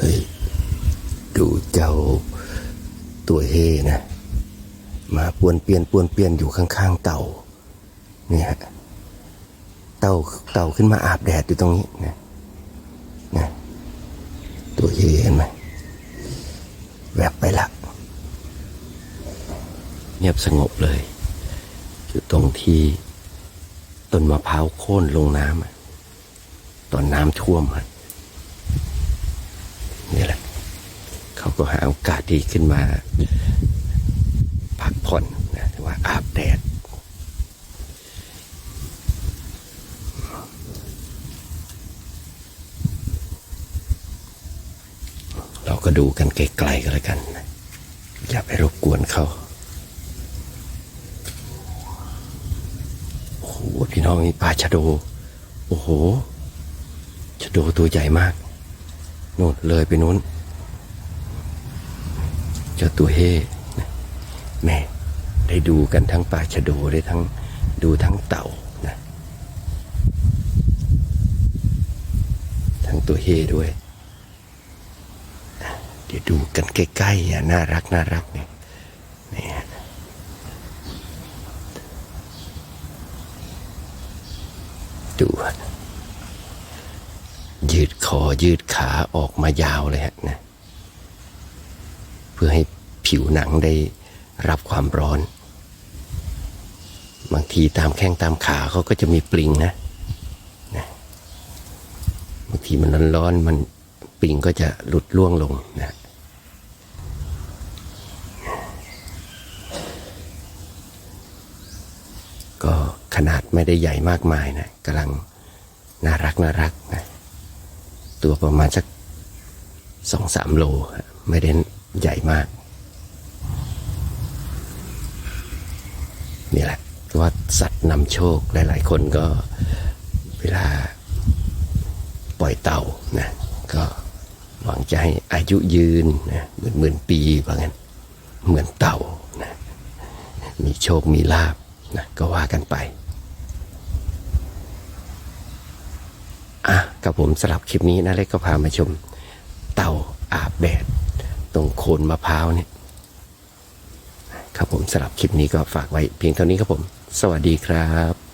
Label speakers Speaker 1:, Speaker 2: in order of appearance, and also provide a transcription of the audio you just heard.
Speaker 1: เฮ้ย ดูเจ้าตัวเฮนะ มาปวนเปลี่ยนปวนเปลี่ยนอยู่ข้างๆเต่า เนี่ยเต่าเต่าขึ้นมาอาบแดดอยู่ตรงนี้นะนะตัวเฮเห็นไหมแวบไปละเงียบสงบเลยอยู่ตรงที่ต้นมะพร้าวโค่นลงน้ำตอนน้ำท่วมอะ นี่แหละ เขาก็หาโอกาสดีขึ้นมา พักผ่อนนะหรือว่าอาบแดดเราก็ดูกันไกลๆก็แล้วกัน อย่าไปรบกวนเขาโอ้โหพี่น้องนี่ปลาชะโด โอ้โหชะโดตัวใหญ่มาก นู่นเลยไปนู้นเจ้าตัวเฮ่นะแม่ได้ดูกันทั้งปลาชะโดได้ทั้งดูทั้งเต่านะทั้งตัวเฮด้วยเดี๋ยวดูกันใกล้ๆอะน่ารักน่ารักเนี่ยนี่ดู ยืดคอยืดขาออกมายาวเลยฮะนะ เพื่อให้ผิวหนังได้รับความร้อน บางทีตามแข้งตามขาเขาก็จะมีปลิงนะนะบางทีมันร้อนๆมันปลิงก็จะหลุดล่วงลงนะก็ขนาดไม่ได้ใหญ่มากมายนะกำลังน่ารักน่ารักนะ ตัวประมาณสักสองสามโล ไม่ได้ใหญ่มาก นี่แหละว่าสัตว์นำโชคหลาย ๆ คนก็เวลาปล่อยเต่านะก็หวังจะให้อายุยืนนะหมื่นหมื่นปีว่างั้นเหมือนเต่านะมีโชคมีลาบนะก็ว่ากันไปอะ กับผมสลับคลิปนี้นะเล็กก็พามาชม เต่าอาบแดดตรงโคนมะพร้าวเนี่ยครับผมสลับคลิปนี้ก็ฝากไว้เพียงเท่านี้ครับผม สวัสดีครับ